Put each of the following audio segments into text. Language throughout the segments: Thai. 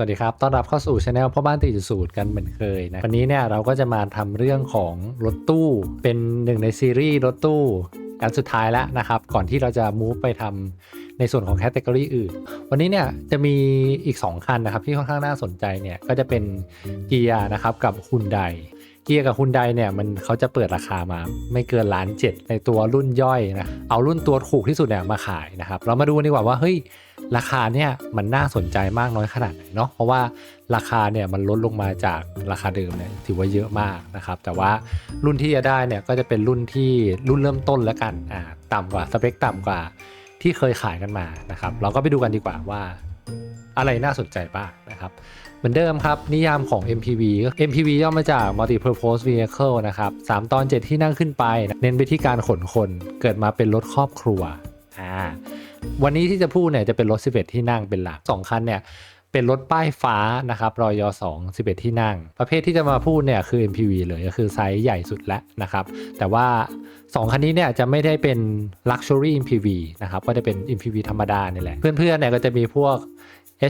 สวัสดีครับ ต้อนรับเข้าสู่ช anel พ่อบ้านตีจุดสูตรกันเหมือนเคยนะ วันนี้เนี่ยเราก็จะมาทำเรื่องของรถตู้ เป็นหนึ่งในซีรีส์รถตู้อันสุดท้ายแล้วนะครับ ก่อนที่เราจะมูฟไปทำในส่วนของแคตตากรีอื่น วันนี้เนี่ยจะมีอีก 2 คันนะครับ ที่ค่อนข้างน่าสนใจเนี่ย ก็จะเป็นเกียร์นะครับกับฮุนไดเกียร์กับฮุนไดเนี่ยมันเขาจะเปิดราคามาไม่เกินล้านเจ็ดในตัวรุ่นย่อยนะ เอารุ่นตัวถูกที่สุดเนี่ยมาขายนะครับ เรามาดูดีกว่าว่าเฮ้ย ราคาเนี่ยมันน่าสนใจมากน้อยขนาดไหนเนาะเพราะว่าราคาเนี่ยมันลดลงมาจากราคาเดิมเนี่ยถือว่าเยอะมากนะครับ แต่ว่ารุ่นที่จะได้เนี่ยก็จะเป็นรุ่นที่รุ่นเริ่มต้นแล้วกันอ่าต่ำกว่าสเปคต่ำกว่าที่เคยขายกันมานะครับ เราก็ไปดูกันดีกว่าว่าอะไรน่าสนใจบ้างนะครับเหมือนเดิมครับ นิยามของ MPV ก็ MPV ย่อมาจาก Multi-Purpose Vehicle นะครับ3ตอน 7 ที่นั่งขึ้นไป เน้นไปที่การขนคน เกิดมาเป็นรถครอบครัวอ่า วันนี้ที่จะพูดเนี่ยจะเป็นรถ 11 ที่นั่งเป็นหลัก 2 คันเนี่ยเป็นรถป้ายฟ้านะครับรอยอ2 11 ที่นั่ง ประเภทที่จะมาพูดเนี่ยคือ MPV เลยก็คือไซส์ใหญ่สุดแล้วนะครับ แต่ว่า 2 คันนี้เนี่ยจะไม่ได้เป็น Luxury MPV นะครับก็จะเป็น MPV ธรรมดานี่แหละ เพื่อนๆเนี่ยก็จะมีพวก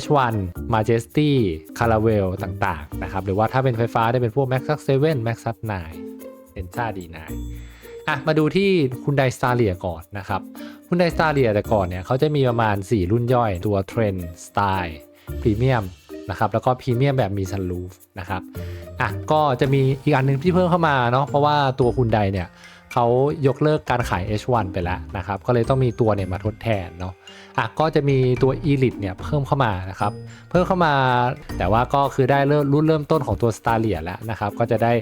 H1 Majesty Caravelle ต่างๆนะครับหรือว่าถ้าเป็นไฟฟ้าได้เป็นพวก Max 7 Max 9 Senza D9 อะมาดูที่คุณไดสตาเลียก่อนนะครับ คุณไดสตาร์เลียแต่ก่อนเนี่ยเขาจะมีประมาณ 4 รุ่นย่อยตัว Trend Style Premium นะครับแล้วก็พรีเมียมแบบมีซันรูฟนะครับอะก็จะมีอีกอันหนึงที่เพิ่มเข้ามาเนาะเพราะว่าตัวคุณไดเนี่ยเขายกเลิกการขาย H1 ไปแล้วนะครับก็เลยต้องมีตัวเนี่ยมาทดแทนเนาะอะก็จะมีตัว Elite เนี่ยเพิ่มเข้ามานะครับเพิ่มเข้ามาแต่ว่าก็คือได้เริ่มรุ่นเริ่มต้นของตัว s t a r l i a แล้วนะครับก็จะได้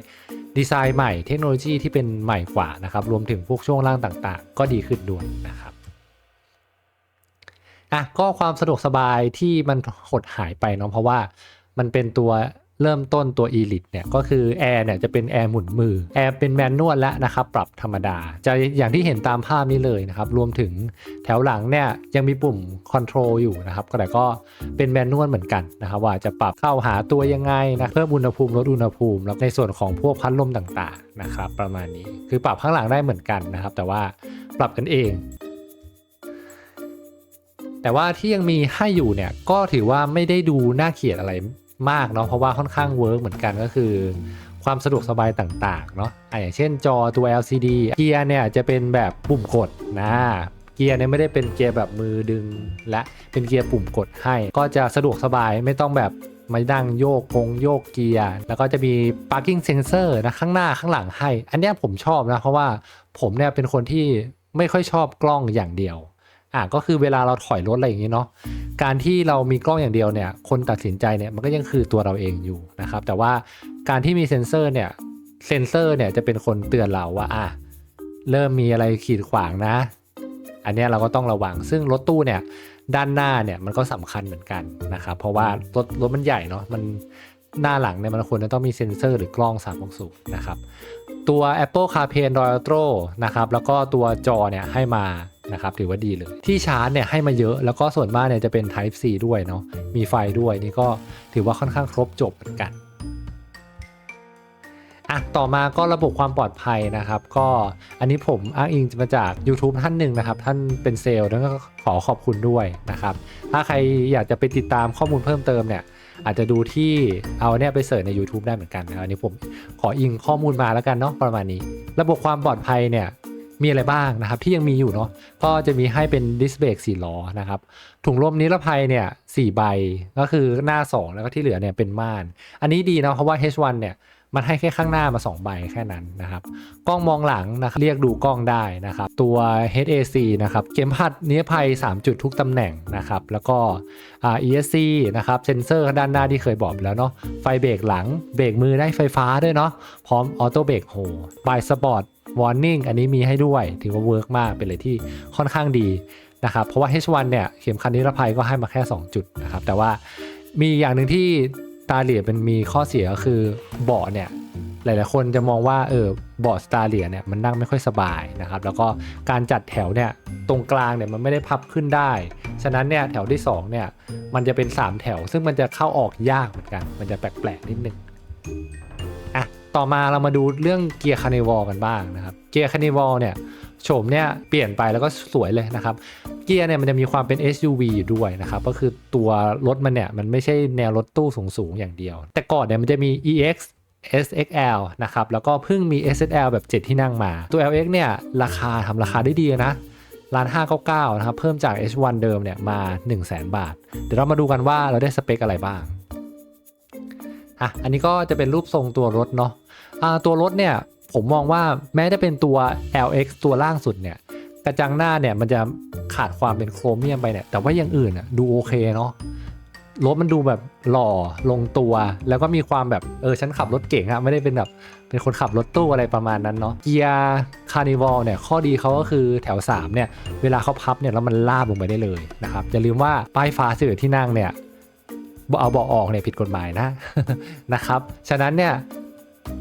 ดีไซน์ใหม่เทคโนโลยีที่เป็นใหม่กว่านะครับรวมถึงพวกช่วงล่างต่างๆ ก็ดีขึ้นด้วยนะครับ อะก็ความสะดวกสบายที่มันหดหายไปเนาะเพราะว่ามันเป็นตัวเริ่มต้นตัว Elite เนี่ยก็คือแอร์เนี่ยจะเป็นแอร์หมุนมือแอร์เป็นแมนนวลแล้วนะครับปรับธรรมดา จะอย่างที่เห็นตามภาพนี้เลยนะครับ รวมถึงแถวหลังเนี่ยยังมีปุ่มคอนโทรลอยู่นะครับก็แต่ก็เป็นแมนนวลเหมือนกันนะครับว่าจะปรับเข้าหาตัวยังไงนะเพิ่มอุณหภูมิลดอุณหภูมิแล้วในส่วนของพวกพัดลมต่างๆนะครับประมาณนี้คือปรับข้างหลังได้เหมือนกันนะครับแต่ว่าปรับกันเอง แต่ว่าที่ยังมีให้อยู่เนี่ยก็ถือว่าไม่ได้ดูน่าเกลียดอะไรมากเนาะเพราะว่าค่อนข้างเวิร์กเหมือนกันก็คือ ความสะดวกสบายต่างๆเนาะอะอย่างเช่นจอตัว LCD เกียร์เนี่ยจะเป็นแบบปุ่มกดนะเกียร์เนี่ยไม่ได้เป็นเกียร์แบบมือดึง และเป็นเกียร์ปุ่มกดให้ ก็จะสะดวกสบายไม่ต้องแบบมาดังโยกกงโยกเกียร์ แล้วก็จะมี parking sensor นะข้างหน้าข้างหลังให้ อันนี้ผมชอบนะ เพราะว่าผมเนี่ยเป็นคนที่ไม่ค่อยชอบกล้องอย่างเดียว อะก็คือเวลาเราถอยรถอะไรอย่างนี้เนาะการที่เรามีกล้องอย่างเดียวเนี่ยคนตัดสินใจเนี่ยมันก็ยังคือตัวเราเองอยู่นะครับ แต่ว่าการที่มีเซ็นเซอร์เนี่ยเซ็นเซอร์เนี่ยจะเป็นคนเตือนเราว่าอะเริ่มมีอะไรขีดขวางนะ อันนี้เราก็ต้องระวัง ซึ่งรถตู้เนี่ยด้านหน้าเนี่ยมันก็สำคัญเหมือนกันนะครับ เพราะว่ารถรถมันใหญ่เนาะมันหน้าหลังเนี่ยมันควรจะต้องมีเซ็นเซอร์หรือกล้อง360นะครับ ตัว Apple CarPlay Android Auto นะครับแล้วก็ตัวจอเนี่ยให้มา นะครับถือว่าดีเลย ที่ชาร์จเนี่ยให้มาเยอะแล้วก็ส่วนมากเนี่ยจะเป็น Type C ด้วยเนาะมีไฟด้วยนี่ก็ถือว่าค่อนข้างครบจบเหมือนกันอะต่อมาก็ระบบความปลอดภัยนะครับ ก็อันนี้ผมอ้างอิงมาจาก YouTube ท่านหนึ่งนะครับ ท่านเป็นเซลล์แล้วก็ขอขอบคุณด้วยนะครับ ถ้าใครอยากจะไปติดตามข้อมูลเพิ่มเติมเนี่ย อาจจะดูที่เอาเนี่ยไปเสิร์ชใน YouTube ได้เหมือนกันนะอันนี้ผมขออิงข้อมูลมาแล้วกันเนาะประมาณนี้ ระบบความปลอดภัยเนี่ย มีอะไรบ้างนะครับที่ยังมีอยู่เนาะก็จะมีให้เป็นดิสเบรกสี่ล้อนะครับถุงลมนิรภัยเนี่ยสี่ใบก็คือหน้า 2 แล้วก็ที่เหลือเนี่ยเป็นม่าน อันนี้ดีนะเพราะว่า H1 เนี่ย มันให้แค่ข้างหน้ามา 2 ใบแค่นั้นนะครับ กล้องมองหลังนะครับเรียกดูกล้องได้นะครับ ตัว HAC นะครับเข็มขัดนิรภัย 3 จุดทุกตำแหน่งนะครับ แล้วก็ ESC นะครับเซนเซอร์ด้านหน้าที่เคยบอกแล้วเนาะไฟเบรกหลังเบรกมือได้ไฟฟ้าด้วยเนาะพร้อมออโต้เบรกโฮบายสปอร์ตวอร์นิ่งอันนี้มีให้ด้วย ถือว่าเวิร์กมากเป็นเลยที่ค่อนข้างดีนะครับเพราะว่า H1 เนี่ยเข็มขัดนิรภัยก็ให้มาแค่ 2 จุดนะครับแต่ว่ามีอย่างหนึ่งที่ ตาเหลียเป็นมีข้อเสียก็คือเบาะเนี่ยหลายๆคนจะมองว่าเออเบาะสตาร์เลียเนี่ยมันนั่งไม่ค่อยสบายนะครับแล้วก็การจัดแถวเนี่ยตรงกลางเนี่ยมันไม่ได้พับขึ้นได้ ฉะนั้นเนี่ยแถวที่2เนี่ยมันจะเป็น 3 แถว ซึ่งมันจะเข้าออกยากเหมือนกัน มันจะแปลกๆนิดนึงอะต่อมาเรามาดูเรื่องเกียร์คานิวอลกันบ้างนะครับเกียร์คานิวอลเนี่ย โฉมเนี่ยเปลี่ยนไปแล้วก็สวยเลยนะครับ เกียร์เนี่ยมันจะมีความเป็น SUV อยู่ด้วยนะครับ ก็คือตัวรถมันเนี่ยมันไม่ใช่แนวรถตู้สูงๆอย่างเดียว แต่ก่อนเนี่ยมันจะมี EX SXL นะครับ แล้วก็เพิ่งมี SSL แบบ 7 ที่นั่งมา ตัว LX เนี่ยราคาทำราคาได้ดีนะล้านห้าเก้าเก้านะครับ เพิ่มจาก H1 เดิมเนี่ยมา 1 0 0 0 0แบาท เดี๋ยวเรามาดูกันว่าเราได้สเปคอะไรบ้างอะอันนี้ก็จะเป็นรูปทรงตัวรถเนาะอ่าตัวรถเนี่ย ผมมองว่าแม้จะเป็นตัว LX ตัวล่างสุดเนี่ย กระจังหน้าเนี่ยมันจะขาดความเป็นโครเมียมไปเนี่ย แต่ว่าอย่างอื่นอะดูโอเคเนาะรถมันดูแบบหล่อลงตัว แล้วก็มีความแบบเออฉันขับรถเก่งอะไม่ได้เป็นแบบเป็นคนขับรถตู้อะไรประมาณนั้นเนาะเกียร์คาร์นิวัลเนี่ยข้อดีเขาก็คือแถว 3 เนี่ย เวลาเขาพับเนี่ยแล้วมันลาบลงไปได้เลยนะครับ อย่าลืมว่าป้ายฟ้าสิบที่นั่งเนี่ยเอาเบาะออกเนี่ยผิดกฎหมายนะนะครับ ฉะนั้นเนี่ย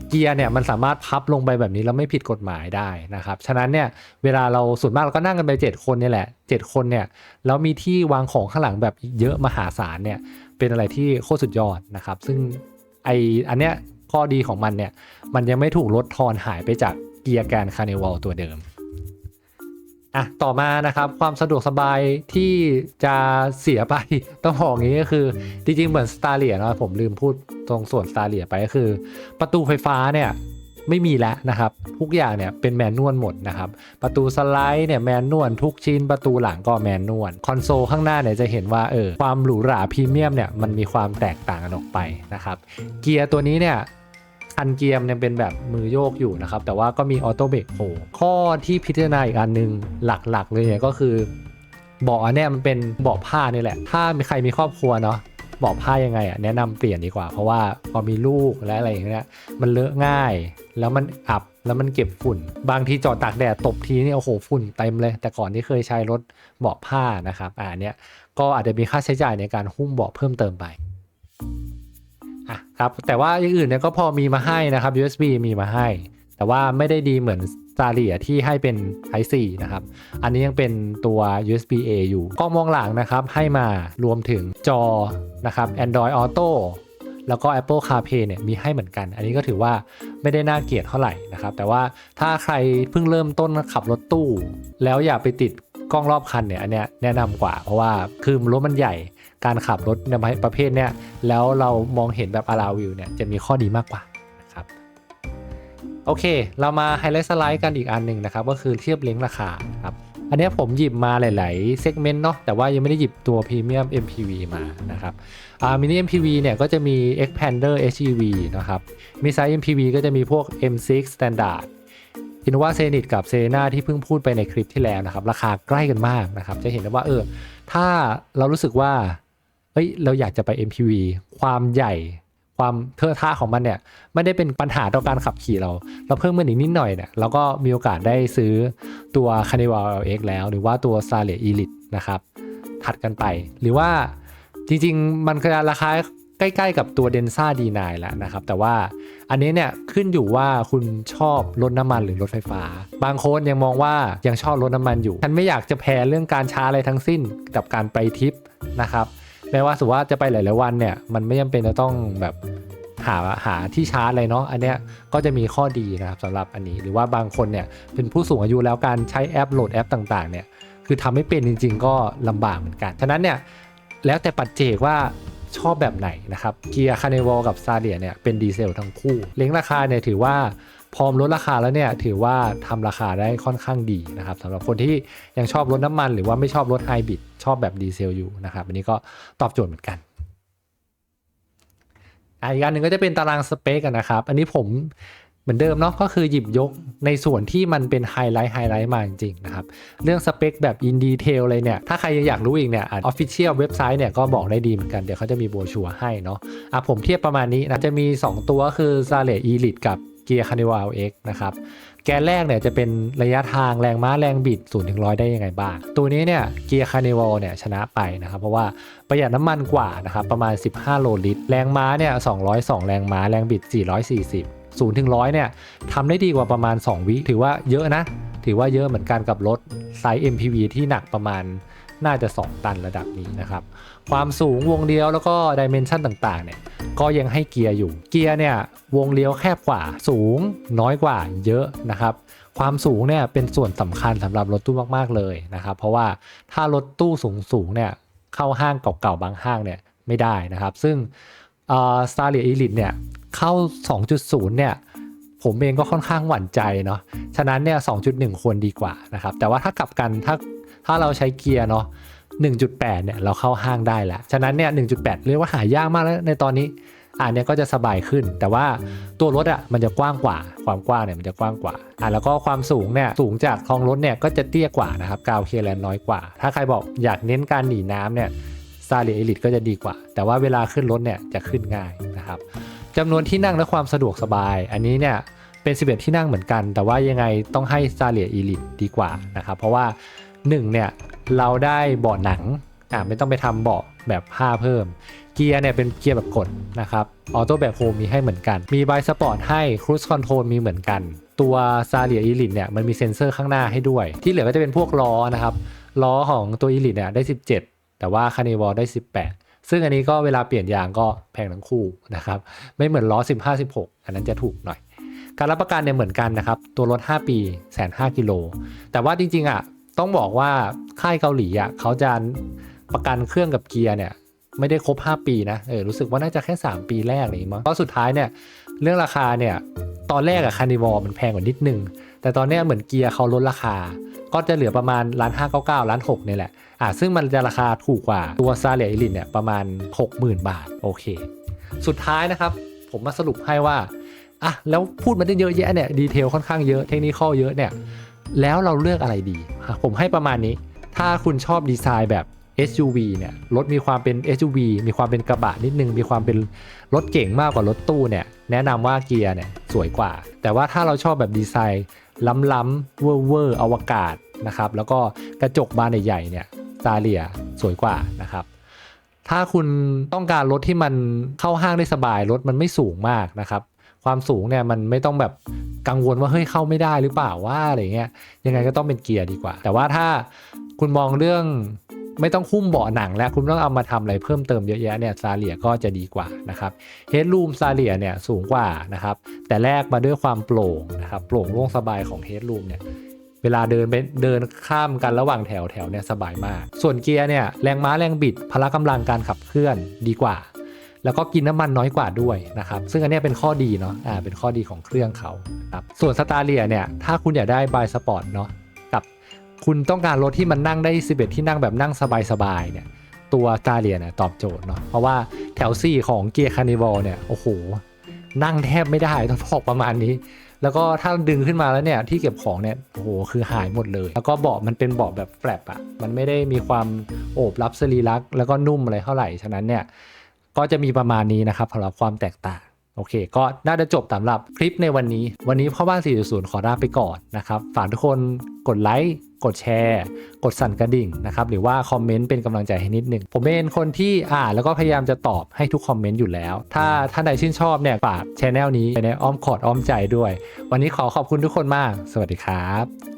เกียร์เนี่ยมันสามารถพับลงไปแบบนี้แล้วไม่ผิดกฎหมายได้นะครับ ฉะนั้นเนี่ยเวลาเราส่วนมากเราก็นั่งกันไป 7 คนเนี่ยแหละ 7 คนเนี่ยแล้วมีที่วางของข้างหลังแบบเยอะมหาศาลเนี่ยเป็นอะไรที่โคตรสุดยอดนะครับ ซึ่งไออันเนี้ยข้อดีของมันเนี่ยมันยังไม่ถูกลดทอนหายไปจากเกียร์แกนคาร์เนวัลตัวเดิม อะต่อมานะครับความสะดวกสบายที่จะเสียไป ต้องบอกอย่างนี้ก็คือ จริงๆ เหมือน s t a r l i a นะผมลืมพูดตรงส่วน s t a r l i a ไปก็คือ ประตูไฟฟ้าเนี่ยไม่มีแล้วนะครับ ทุกอย่างเนี่ยเป็นแมนนวลหมดนะครับ ประตูสไลด์เนี่ยแมนนวลทุกชิ้นประตูหลังก็แมนนวลคอนโซลข้างหน้าเนี่ยจะเห็นว่าเออความหรูหราพรีเมียมเนี่ยมันมีความแตกต่างกันออกไปนะครับ เกียร์ตัวนี้เนี่ย คันเกียร์เนี่ยเป็นแบบมือโยกอยู่นะครับ แต่ว่าก็มีออโต้เบรกโผล่ข้อที่พิจารณาอีกอันหนึงหลักๆ เลยเนี่ยก็คือเบาะอันเนี่ยมันเป็นเบาะผ้านี่แหละ ถ้ามีใครมีครอบครัวเนาะเบาะผ้ายังไงอะแนะนำเปลี่ยนดีกว่า เพราะว่าพอมีลูกและอะไรอย่างเงี้ยมันเลอะง่าย แล้วมันอับแล้วมันเก็บฝุ่น บางทีจอดตากแดดตบทีนี่โอ้โหฝุ่นเต็มเลย แต่ก่อนที่เคยใช้รถเบาะผ้านะครับอ่าเนี้ยก็อาจจะมีค่าใช้จ่ายในการหุ้มเบาะเพิ่มเติมไป อะครับแต่ว่าอย่างอื่นเนี่ยก็พอมีมาให้นะครับ USB มีมาให้ แต่ว่าไม่ได้ดีเหมือน s t a r l i a ที่ให้เป็น Type C นะครับ อันนี้ยังเป็นตัว USB A อยู่กล้องมองหลังนะครับ ให้มารวมถึงจอนะครับ Android Auto แล้วก็ Apple CarPlay เนี่ยมีให้เหมือนกัน อันนี้ก็ถือว่าไม่ได้น่าเกลียดเท่าไหร่นะครับ แต่ว่าถ้าใครเพิ่งเริ่มต้นขับรถตู้ แล้วอยากไปติดกล้องรอบคันเนี่ย อันเนี้ยแนะนำกว่า เพราะว่าคือรถมันใหญ่ การขับรถในประเภทเนี้ยแล้วเรามองเห็นแบบอาราวิวเนี่ยจะมีข้อดีมากกว่านะครับโอเค เรามาไฮไลท์สไลด์กันอีกอันหนึ่งนะครับก็คือเทียบเล้งราคาครับอันนี้ผมหยิบมาหลาย ๆ เซกเมนต์เนาะแต่ว่ายังไม่ได้หยิบตัวพรีเมียม MPV มานะครับอ่ามินิ MPV เนี่ยก็จะมี Expander HEV นะครับ มีไซส์ MPV ก็จะมีพวก M6 Standard อินว่าเซนิตกับเซนาที่เพิ่งพูดไปในคลิปที่แล้วนะครับ ราคาใกล้กันมากนะครับ จะเห็นได้ว่าเออ ถ้าเรารู้สึกว่า เอ้ยเราอยากจะไป MPV ความใหญ่ความเทอะท่าของมันเนี่ยไม่ได้เป็นปัญหาต่อการขับขี่เรา เราเพิ่มมันอีกนิดหน่อยเนี่ยเราก็มีโอกาสได้ซื้อตัว c a r n i v a l LX แล้ว หรือว่าตัว s t a r l e t Elite นะครับ ถัดกันไป หรือว่าจริงๆ มันก็ราคาใกล้ๆ กับตัว Denza D9 แล้วนะครับ แต่ว่าอันนี้เนี่ยขึ้นอยู่ว่าคุณชอบรถน้ำมันหรือรถไฟฟ้า บางคนยังมองว่ายังชอบรถน้ำมันอยู่ฉันไม่อยากจะแพ้เรื่องการช้าอะไรทั้งสิ้นกับการไปทริปนะครับ แม้ว่าสมมติว่าจะไปหลาย ๆ วันเนี่ย มันไม่จำเป็นจะต้องแบบหาหาที่ชาร์จอะไรเนาะอันเนี้ยก็จะมีข้อดีนะครับสำหรับอันนี้หรือว่าบางคนเนี่ยเป็นผู้สูงอายุแล้วการใช้แอปโหลดแอปต่างๆเนี่ยคือทำไม่เป็นจริง ๆ ก็ลำบากเหมือนกัน ฉะนั้นเนี่ยแล้วแต่ปัจเจกว่าชอบแบบไหนนะครับเกียร์คาร์เนวอลกับซาเดียเนี่ยเป็นดีเซลทั้งคู่ เล้งราคาเนี่ยถือว่า พร้อมลดราคาแล้วเนี่ยถือว่าทำราคาได้ค่อนข้างดีนะครับสำหรับคนที่ยังชอบรถน้ำมัน หรือว่าไม่ชอบรถไฮบริดชอบแบบดีเซลอยู่นะครับอันนี้ก็ตอบโจทย์เหมือนกันอีกอันหนึ่งก็จะเป็นตารางสเปคกันนะครับ อันนี้ผมเหมือนเดิมเนาะก็คือหยิบยกในส่วนที่มันเป็นไฮไลท์ไฮไลท์มาจริงๆนะครับ เรื่องสเปคแบบอินดีเทลเลยเนี่ย ถ้าใครยังอยากรู้อีกเนี่ยออฟฟิเชียลเว็บไซต์เนี่ยก็บอกได้ดีเหมือนกัน เดี๋ยวเขาจะมีโบชัวให้เนาะอะผมเทียบประมาณนี้นะ จะมี 2 ตัวคือ z a l e t Elite กับ Gear Carnival X นะครับแกนแรกเนี่ยจะเป็นระยะทางแรงม้าแรงบิด0ถึง100ได้ยังไงบ้าง ตัวนี้เนี่ย Gear Carnival เนี่ยชนะไปนะครับ เพราะว่าประหยัดน้ำมันกว่านะครับประมาณ 15 โลลิตร แรงม้าเนี่ย202 แรงม้าแรงบิด 440 0ถึง100เนี่ยทำได้ดีกว่าประมาณ 2 วิ ถือว่าเยอะนะ ถือว่าเยอะเหมือนกันกับรถไซส์ MPV ที่หนักประมาณ น่าจะ 2 ตันระดับนี้นะครับ ความสูงวงเลี้ยวแล้วก็ดิเมนชันต่างๆเนี่ยก็ยังให้เกียร์อยู่ เกียร์เนี่ยวงเลี้ยวแคบกว่าสูงน้อยกว่าเยอะนะครับ ความสูงเนี่ยเป็นส่วนสำคัญสำหรับรถตู้มากๆเลยนะครับ เพราะว่าถ้ารถตู้สูงๆเนี่ยเข้าห้างเก่าๆบางห้างเนี่ยไม่ได้นะครับ ซึ่งเอ่อ Starlet Elite เนี่ยเข้า 2.0 เนี่ยผมเองก็ค่อนข้างหวั่นใจเนาะ ฉะนั้นเนี่ย 2.1 ควรดีกว่านะครับ แต่ว่าถ้ากลับกันถ้า ถ้าเราใช้เกียร์เนาะ1.8 เนี่ยเราเข้าห้างได้แล้ว ฉะนั้นเนี่ย 1.8 เรียกว่าหายากมากแล้วในตอนนี้อ่าเนี่ยก็จะสบายขึ้น แต่ว่าตัวรถอะมันจะกว้างกว่า ความกว้างเนี่ยมันจะกว้างกว่าอ่าแล้วก็ความสูงเนี่ยสูงจากท้องรถเนี่ยก็จะเตี้ยกว่านะครับกาวเคแลนน้อยกว่า ถ้าใครบอกอยากเน้นการหนีน้ำเนี่ยซาเลียเอลิทก็จะดีกว่า แต่ว่าเวลาขึ้นรถเนี่ยจะขึ้นง่ายนะครับจำนวนที่นั่งและความสะดวกสบาย อันนี้เนี่ยเป็น 11 ที่นั่งเหมือนกัน แต่ว่ายังไงต้องให้ซาเลียเอลิทดีกว่านะครับเพราะว่า 1เนี่ยเราได้เบาะหนังอ่าไม่ต้องไปทำเบาะแบบผ้าเพิ่ม เกียร์เนี่ยเป็นเกียร์แบบกดนะครับออโต้แบบโฮมมีให้เหมือนกัน มีไบสปอร์ตให้ครู i คอนโทรลมีเหมือนกัน ตัวซาเลียอีลิทเนี่ยมันมีเซ็นเซอร์ข้างหน้าให้ด้วย ที่เหลือก็จะเป็นพวกล้อนะครับล้อของตัวอีลิทเนี่ยได้ 17 แต่ว่าคานิวอลได้ 18 ซึ่งอันนี้ก็เวลาเปลี่ยนยางก็แพงทั้งคู่นะครับไม่เหมือนล้อ 15 16 อันนั้นจะถูกหน่อยการรับประกันเนี่ยเหมือนกันนะครับ ตัวรถ 5 ปีแสนห้ากิโล แต่ว่าจริงๆอะ ต้องบอกว่าค่ายเกาหลีอะเขาจะประกันเครื่องกับเกียร์เนี่ยไม่ได้ครบ 5 ปีนะเออรู้สึกว่าน่าจะแค่ 3 ปีแรกอะไรอย่มั้งเพราะสุดท้ายเนี่ยเรื่องราคาเนี่ยตอนแรกอะคานิวอลมันแพงกว่านิดนึง แต่ตอนนี้เหมือนเกียร์เขาลดราคา ก็จะเหลือประมาณล้านห้าเก้าเก้าล้านหกนี่แหละอะซึ่งมันจะราคาถูกกว่าตัวซาเลียอิลินเนี่ยประมาณ 60,000 บาท โอเค สุดท้ายนะครับ ผมมาสรุปให้ว่าอะแล้วพูดมาได้เยอะแยะเนี่ยดีเทลค่อนข้างเยอะเทคนิคเยอะเนี่ย แล้วเราเลือกอะไรดี ผมให้ประมาณนี้ ถ้าคุณชอบดีไซน์แบบ SUV เนี่ย รถมีความเป็น SUV มีความเป็นกระบะนิดนึง มีความเป็นรถเก่งมากกว่ารถตู้เนี่ย แนะนำว่าเกียร์เนี่ยสวยกว่า แต่ว่าถ้าเราชอบแบบดีไซน์ล้ำๆเวอร์เวอร์อวกาศนะครับ แล้วก็กระจกบานใหญ่ๆเนี่ยซาเลียสวยกว่านะครับ ถ้าคุณต้องการรถที่มันเข้าห้างได้สบาย รถมันไม่สูงมากนะครับ ความสูงเนี่ยมันไม่ต้องแบบ กังวลว่าเฮ้ยเข้าไม่ได้หรือเปล่าว่าอะไรเงี้ยยังไงก็ต้องเป็นเกียร์ดีกว่า แต่ว่าถ้าคุณมองเรื่องไม่ต้องคุ้มเบาะหนังแล้วคุณต้องเอามาทำอะไรเพิ่มเติมเยอะแยะเนี่ยซาเลียก็จะดีกว่านะครับเฮดรูมซาเลียเนี่ยสูงกว่านะครับแต่แลกมาด้วยความโปร่งนะครับโปร่งโล่งสบายของเฮดรูมเนี่ยเวลาเดินไปเดินข้ามกันระหว่างแถวแถวเนี่ยสบายมาก ส่วนเกียร์เนี่ยแรงม้าแรงบิดพละกำลังการขับเคลื่อนดีกว่า แล้วก็กินน้ำมันน้อยกว่าด้วยนะครับ ซึ่งอันนี้เป็นข้อดีเนาะอ่าเป็นข้อดีของเครื่องเขาครับส่วนสตาร์เลียเนี่ยถ้าคุณอยากได้บายสปอร์ตเนาะกับคุณต้องการรถที่มันนั่งได้ 11 ที่นั่งแบบนั่งสบายๆเนี่ยตัวสตาร์เลียเนี่ยตอบโจทย์เนาะเพราะว่าแถว 4 ของเกียร์คานิวอลเนี่ยโอ้โหนั่งแทบไม่ได้ต้องบอกประมาณนี้ แล้วก็ถ้าดึงขึ้นมาแล้วเนี่ยที่เก็บของเนี่ยโอ้โหคือหายหมดเลย แล้วก็เบาะมันเป็นเบาะแบบแฟลปอะมันไม่ได้มีความโอบรับสรีระแล้วก็นุ่มอะไรเท่าไหร่ฉะนั้นเนี่ย ก็จะมีประมาณนี้นะครับสำหรับความแตกต่างโอเค ก็น่าจะจบสำหรับคลิปในวันนี้ วันนี้พ่อบ้าน 4.0 ขอลาไปก่อนนะครับ ฝากทุกคนกดไลค์ กดแชร์ กดสั่นกระดิ่งนะครับ หรือว่าคอมเมนต์เป็นกำลังใจให้นิดนึง ผมเป็นคนที่อ่านแล้วก็พยายามจะตอบให้ทุกคอมเมนต์อยู่แล้ว ถ้าท่านใดชื่นชอบเนี่ย ฝากช anel นี้ไปในอ้อมคอดอ้อมใจด้วย วันนี้ขอขอบคุณทุกคนมาก สวัสดีครับ